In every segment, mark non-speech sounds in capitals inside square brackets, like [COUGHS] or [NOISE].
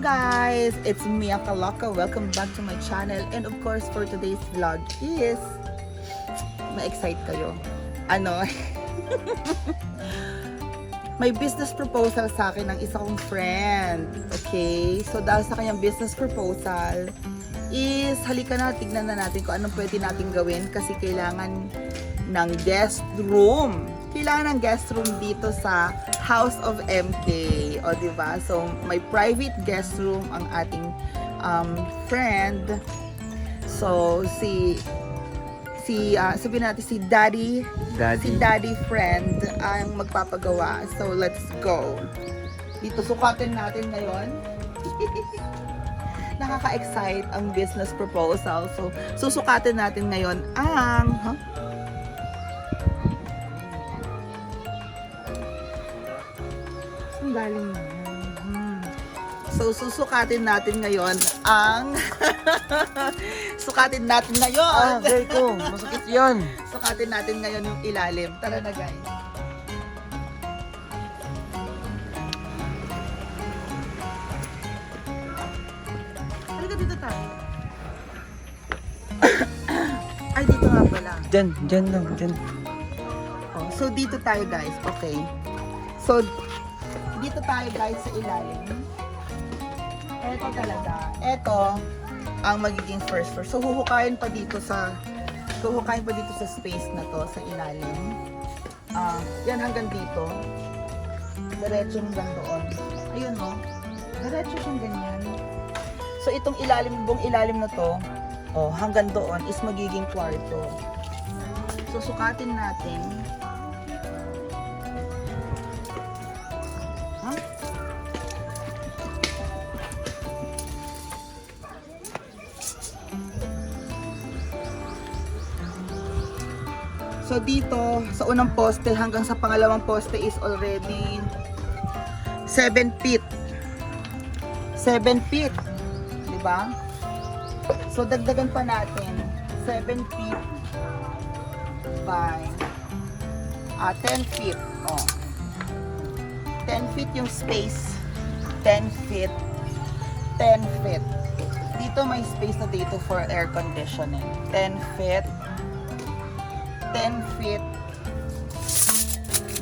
Guys! It's Mia Kalaka. Welcome back to my channel. And of course, for today's vlog is... Ma-excite kayo. Ano? [LAUGHS] May business proposal sa akin ng isa kong friend. Okay? So dahil sa kanyang business proposal, is halika na, tignan na natin kung anong pwede natin gawin kasi kailangan ng guest room. Kailangan ng guest room dito sa House of MK. O, di ba? So, may private guest room ang ating um, friend. So, si si ah, sabihin natin si Daddy si Daddy. Daddy friend ang magpapagawa. So, let's go. Dito sukatin natin ngayon. [LAUGHS] Nakaka-excite ang business proposal. So, susukatin natin ngayon ang... Huh? Galing na. Hmm. So, susukatin natin ngayon ang... [LAUGHS] sukatin natin ngayon! Ah, very ko. Masakit yan. [LAUGHS] Sukatin natin ngayon yung ilalim. Tara na guys. Halika dito tayo. [COUGHS] Ay, dito nga pala. Diyan, diyan lang, diyan. Oh, so dito tayo guys, okay. So tayo guys sa ilalim. Ito talaga. Ito ang magiging first floor. So huhukayin pa dito sa huhukayin pa dito sa space na to sa ilalim. Ah, yan hanggang dito. Diretso hanggang doon. Ayun no. Diretso siyang ganyan. So itong ilalim, buong ilalim na to, oh, hanggang doon is magiging kwarto. So sukatin natin. So dito, sa unang poste hanggang sa pangalawang poste is already 7 feet. 7 feet. 'Di ba? So dagdagan pa natin 7 feet by ah 10 feet. Oh. 10 feet yung space. 10 feet. 10 feet. Dito may space na dito for air conditioning. 10 feet. 10 feet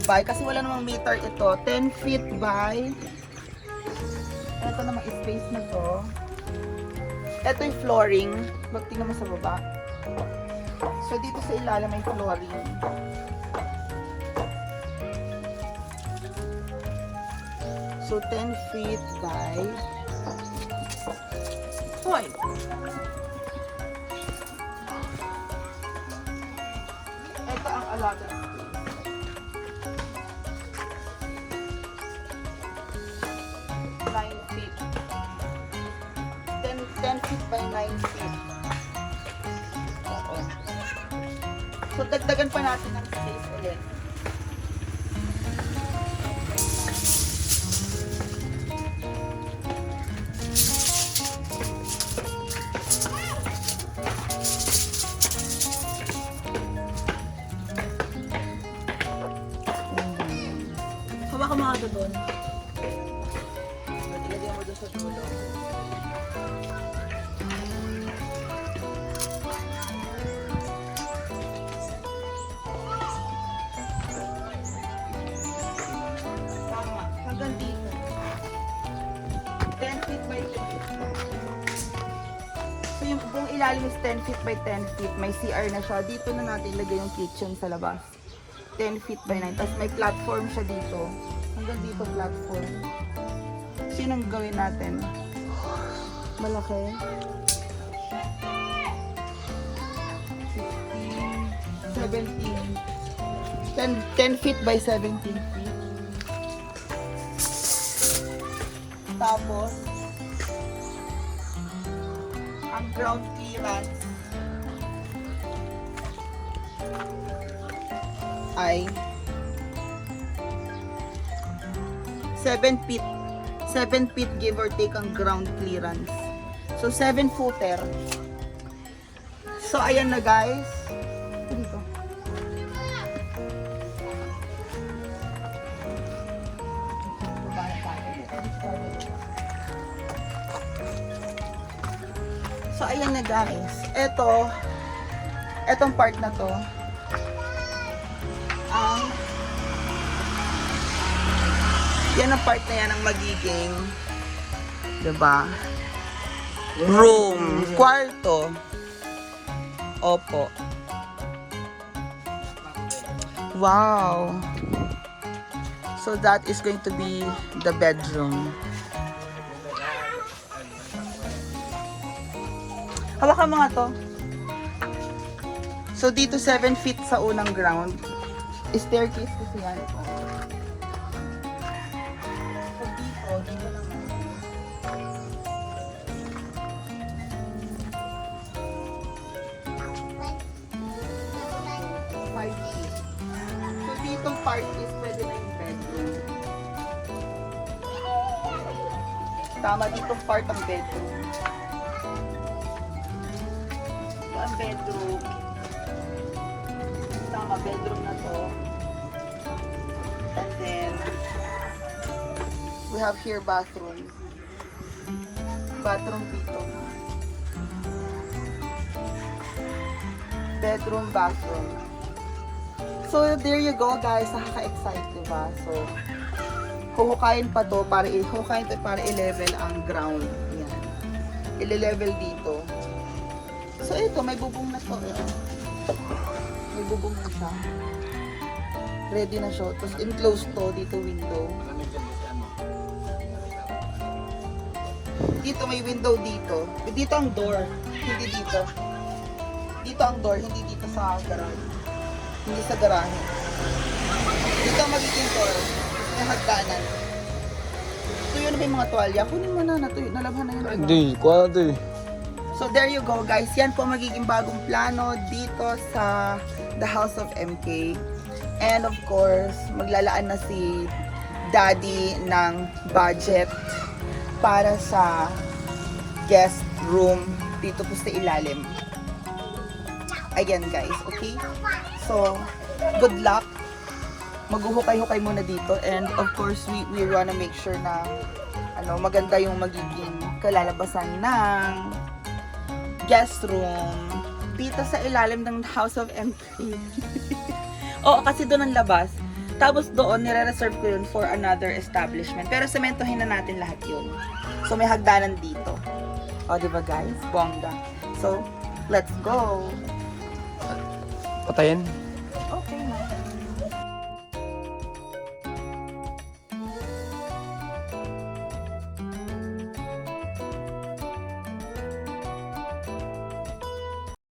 by kasi wala namang meter ito. 10 feet by ito namang space na to. Ito yung flooring. Magtingnan mo sa baba. So, dito sa ilalim may flooring. So, 10 feet by... Hoy! 9 feet. 10, 10 feet by 9 feet. Oo. So, dagdagan pa natin ng space ulit. Ka doon. Ilagay mo doon sa dulo. Tama. Hanggang dito. 10 feet by 10 feet. So yung buong ilalim is 10 feet by 10 feet. May CR na siya. Dito na natin ilagay yung kitchen sa labas. 10 feet by 9. Tapos may platform siya dito. Hanggang dito platform. Sinong gawin natin? Malaki. 16, 17. 10, 10 feet by 17 feet. Tapos, ang ground clearance ay 7 feet 7 feet give or take ang ground clearance so 7 footer so ayan na guys dito. So, ayan na guys. Ito, etong part na to, ang yan ang part na yan ang magiging, 'di ba? Room, kwarto. Opo. Wow. So that is going to be the bedroom. Hawakan mo nga to. So dito 7 feet sa unang ground. Staircase kasi yan. Ditong part is pwede na yung bedroom. Tama ditong part ang bedroom. Ito ang bedroom. Tama, bedroom na to. And then, we have here bathroom. Bathroom dito. Bedroom, bathroom. So, there you go guys. Nakaka-excite, diba? So, huhukayin pa to para huhukayin to para i-level ang ground. Yan. I-level dito. So, ito, may bubong na to. Eh. May bubong na siya. Ready na siya. Tapos, enclosed to. Dito, window. Dito, may window dito. Dito ang door. Hindi dito. Dito ang door, hindi dito sa garage. Hindi sa garahe. Dito ang magiging door. Yung hagdanan. Yun na ba yung mga tuwalya? Kunin mo na. Natuyo. Nalabhan na yun. Hindi, kuha na eh. So there you go guys. Yan po magiging bagong plano dito sa The House of MK. And of course, maglalaan na si Daddy ng budget para sa guest room dito po sa ilalim. Ayan guys, okay? So, good luck. Maghuhukay-hukay muna dito and of course we we wanna make sure na ano maganda yung magiging kalalabasan ng guest room dito sa ilalim ng House of MK. [LAUGHS] Oo, kasi doon ang labas. Tapos doon, nire-reserve ko yun for another establishment. Pero sementohin na natin lahat yun. So, may hagdanan dito. O, di ba guys? Bongga. So, let's go. Patayin.